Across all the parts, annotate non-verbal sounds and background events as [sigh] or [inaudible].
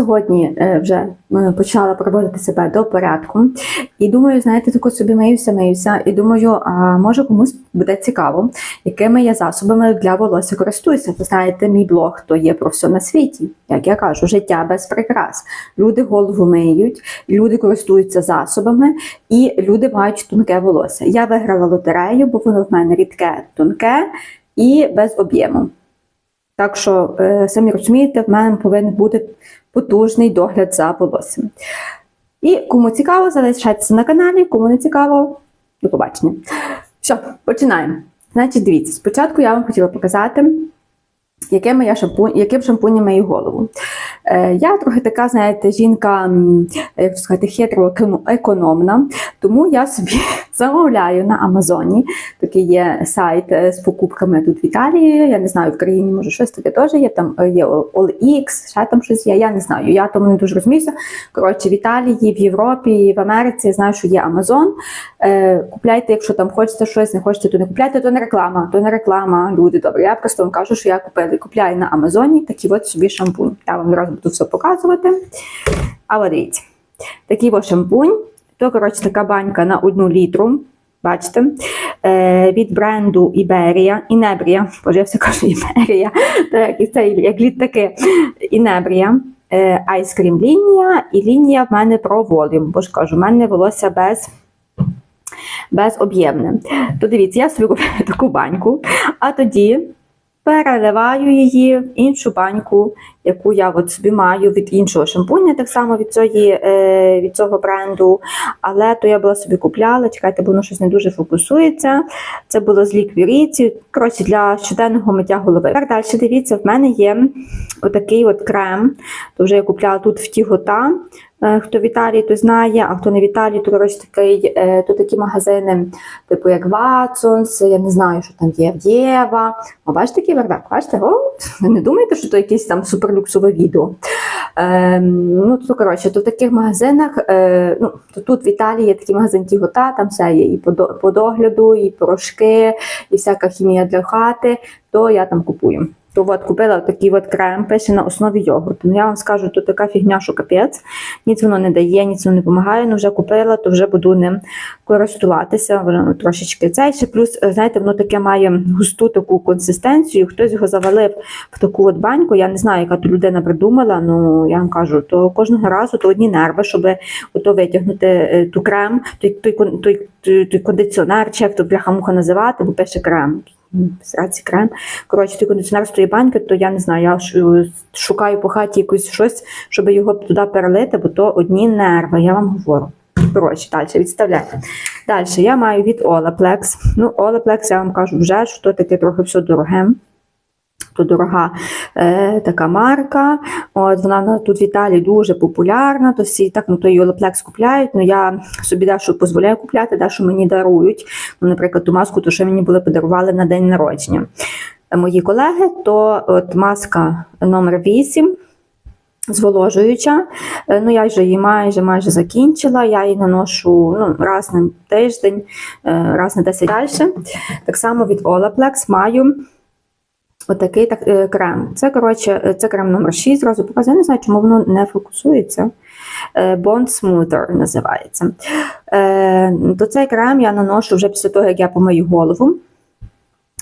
сьогодні е, вже е, почала проводити себе до порядку. І думаю, знаєте, тако собі миюся, миюся, і думаю, а може комусь буде цікаво, якими я засобами для волосся користуюся. Ви знаєте, мій блог то є про все на світі. Як я кажу, життя без прикрас. Люди голову миють, люди користуються засобами, і люди мають тонке волосся. Я виграла лотерею, бо воно в мене рідке, тонке і без об'єму. Так що, е, самі розумієте, в мене повинен бути потужний догляд за волоссями. І кому цікаво, залишайтеся на каналі, кому не цікаво, до побачення. Все, починаємо. Значить, дивіться, спочатку я вам хотіла показати, якими я шампунь, яким шампунем мию голову. Е, я трохи така, знаєте, жінка, як сказати, хитро економ- економна, тому я собі [laughs] замовляю на Амазоні. Такий є сайт е, з покупками тут в Італії. Я не знаю, в країні може щось таке теж є. Там е, є OLX, ще там щось є. Я не знаю. Я тому не дуже розуміюся. Коротше, в Італії, в Європі, в Америці я знаю, що є Амазон. Купляйте, якщо там хочете щось, не хочете, то не купляйте, то не реклама, то не реклама. Люди добре. Я просто вам кажу, що я купила, купляю на Амазоні такий от собі шампунь. Я вам зараз буду все показувати. А от дивіться, такий от шампунь. То, коротше, така банька на одну літру. Бачите, е, від бренду Іберія, Інебрія, боже, я все кажу Іберія, так, і як літаки Інебрія, е, лінія, і лінія в мене про волюм, бо ж кажу, в мене волосся без, безоб'ємне. То дивіться, я собі купила [laughs] таку баньку, а тоді переливаю її в іншу баньку, яку я от собі маю від іншого шампуня, так само від, цієї, е, від цього бренду. Але то я була собі купляла, чекайте, бо воно щось не дуже фокусується. Це було з ліквіріці, коротше, для щоденного миття голови. Так далі дивіться, в мене є отакий от крем. То вже я купляла тут в Тігота. Е, Хто в Італії, то знає, а хто не в Італії, то коротше такий, е, то такі магазини, типу як Watsons, я не знаю, що там є Єва. О, бачите такий бардак? Бачите? О, не думаєте, що то якесь там суперлюксове відео. Е, ну, то, коротше, то в таких магазинах, е, ну, то тут в Італії є такий магазин Тігота, там все є і по догляду, і порошки, і всяка хімія для хати, то я там купую. То от купила такий от крем, пише на основі йогурту. Ну я вам скажу, то така фігня, що капець. Ніц воно не дає, ніц воно не допомагає. Ну вже купила, то вже буду ним користуватися. Воно трошечки цей ще. Плюс, е, знаєте, воно таке має густу таку консистенцію. Хтось його завалив в таку от баньку. Я не знаю, яка то людина придумала. Ну я вам кажу, то кожного разу то одні нерви, щоб ото витягнути е, ту крем, той, той, той, той, той кондиціонер, чи як то бляха-муха називати, бо пише крем. Крем. Коротше, той кондиціонер з тої банки, то я не знаю, я шукаю по хаті якусь щось, щоб його туди перелити, бо то одні нерви, я вам говорю. Коротше, далі відставляю. Далі я маю від Олаплекс. Ну, Olaplex, я вам кажу вже, що таке трохи все дороге. То дорога е, така марка. От вона тут в Італії дуже популярна. То всі так ну то і Olaplex купляють. Ну я собі дещо дозволяю купляти, дещо мені дарують. Ну, наприклад, ту маску, то що мені були подарували на день народження. Е, Мої колеги, то от маска номер 8 зволожуюча. Е, Ну, я вже її майже майже закінчила. Я її наношу ну, раз на тиждень, е, раз на 10 далі. Так само від Olaplex маю отакий так, е, крем. Це, коротше, е, це крем номер 6, зразу показую. Я не знаю, чому воно не фокусується. Е, Bond Smoother називається. То цей крем я наношу вже після того, як я помию голову.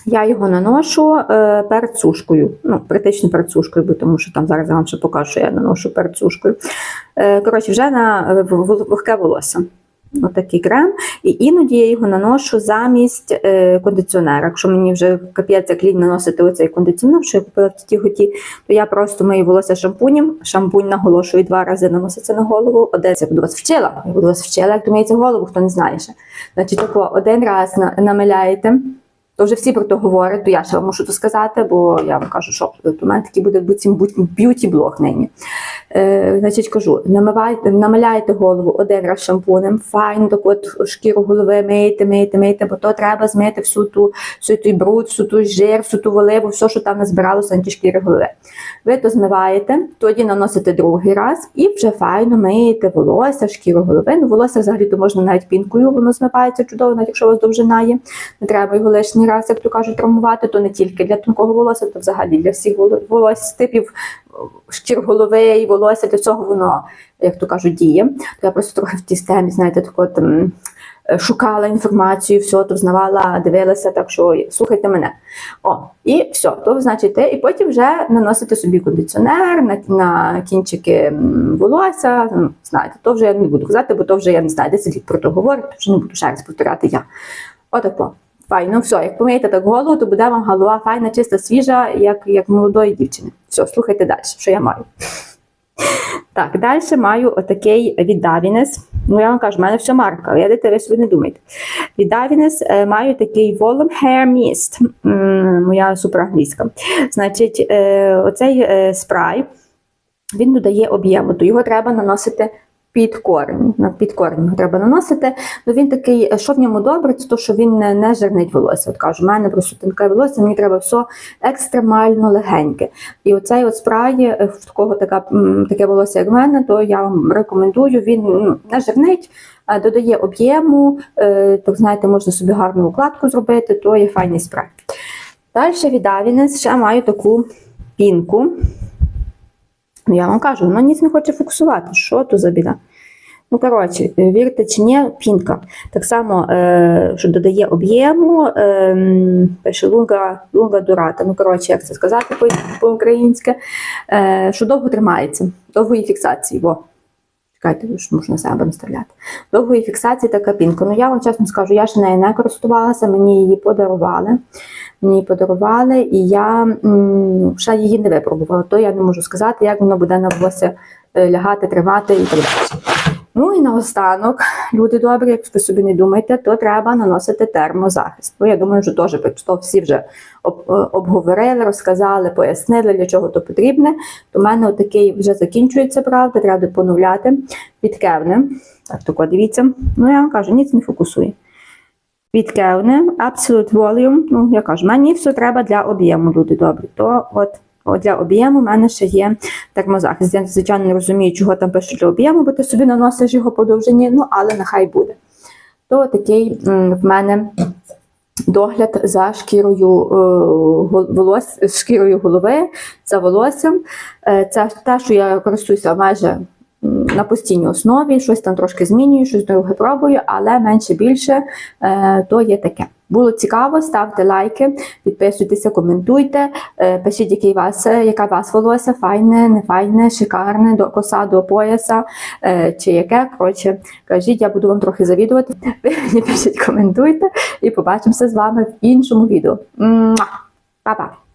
Я його наношу перед сушкою. Ну, практично перед сушкою, бо тому що там зараз я вам ще покажу, що я наношу перед сушкою. Коротше, вже на вогке волосся. Отакий крем. І іноді я його наношу замість е, кондиціонера. Якщо мені вже капець як лінь наносити оцей кондиціонер, що я купила в Тітіготі, то я просто мию волосся шампунем. Шампунь наголошую два рази наноситься на голову. Один я буду вас вчила. Я буду вас вчила, як думається голову, хто не знає ще. Значить, тако, один раз на- намиляєте. То вже всі про то говорять, то я ще вам мушу то сказати, бо я вам кажу, що в мене такий буде б'юті-блог нині. Е, значить, кажу, намивайте, намиляйте голову один раз шампунем, файно так от шкіру голови мийте, мийте, мийте, бо то треба змити всю ту, всю той бруд, всю ту жир, всю ту воливу, все, що там назбиралося на ті шкіри голови. Ви то змиваєте, тоді наносите другий раз і вже файно миєте волосся, шкіру голови. Ну, волосся взагалі то можна навіть пінкою, воно змивається чудово, навіть якщо у вас довжина є, не треба його лишній раз, як то кажуть, травмувати, то не тільки для тонкого волосся, то взагалі для всіх воло- волос, типів шкір голови і волосся, для цього воно, як то кажуть, діє. То я просто трохи в тій темі, знаєте, так от. е, Шукала інформацію, все то взнавала, дивилася, так що слухайте мене. О, і все, то значить і потім вже наносите собі кондиціонер на, на кінчики волосся. Ну, знаєте, то вже я не буду казати, бо то вже я не знаю, де сидіть про то говорить, то вже не буду ще раз повторяти я. Отако. Файно, все, як помиєте так голову, то буде вам голова файна, чиста, свіжа, як, як молодої дівчини. Все, слухайте далі, що я маю. [laughs] Так, далі маю отакий від Davines. Ну, я вам кажу, в мене все марка, Я видите, ви собі не думайте. Від Davines е, маю такий Volume Hair Mist. Моя суперанглійська. Значить, е, оцей е, спрай, він додає об'єму, то його треба наносити під корінь. На під корінь його треба наносити. Ну він такий, е, що в ньому добре, це то, що він не, не жирнить волосся. От кажу, в мене просто тонке волосся, мені треба все екстремально легеньке. І оцей от спрай, е, в такого така, таке волосся, як в мене, то я вам рекомендую. Він ну, не жирнить, додає об'єму. е, Так знаєте, можна собі гарну укладку зробити, то є файний спрай. Далі від Avines ще маю таку пінку. Ну, я вам кажу, воно ніц не хоче фокусувати. Що то за біда? Ну, коротше, е, вірте чи ні, пінка. Так само, е, що додає об'єму, е, пише лунга, лунга дурата. Ну, коротше, як це сказати по- по-українськи, е, що довго тримається, довгої фіксації. Во. Чекайте, що можна себе наставляти. Довгої фіксації така пінка. Ну, я вам чесно скажу, я ще нею не користувалася, мені її подарували. Мені її подарували, і я м, ще її не випробувала. То я не можу сказати, як воно буде на волосся е, лягати, тримати і так далі. Ну і наостанок, люди добрі, як ви собі не думаєте, то треба наносити термозахист. Ну, я думаю, що теж то всі вже е, обговорили, розказали, пояснили, для чого то потрібне. То в мене отакий вже закінчується, правда, треба поновляти від Кевне. Так, тако дивіться. Ну, я вам кажу, ніц не фокусує. Від Кевне, Absolute Volume. Ну, я кажу, мені все треба для об'єму, люди добрі. То От для об'єму в мене ще є термозахист. Я, звичайно, не розумію, чого там пишуть для об'єму, бо ти собі наносиш його по довжині, ну але нехай буде. То такий в мене догляд за шкірою, е, волос, шкірою голови, за волоссям. Е, Це те, що я користуюся майже на постійній основі, щось там трошки змінюю, щось друге пробую, але менше більше е, то є таке. Було цікаво, ставте лайки, підписуйтеся, коментуйте, е, пишіть, який вас, е, яка вас волосся, файне, не файне, шикарне, до коса, до пояса, е, чи яке. Коротше, кажіть, я буду вам трохи завідувати. Ви мені пишіть, коментуйте і побачимося з вами в іншому відео. Па-па!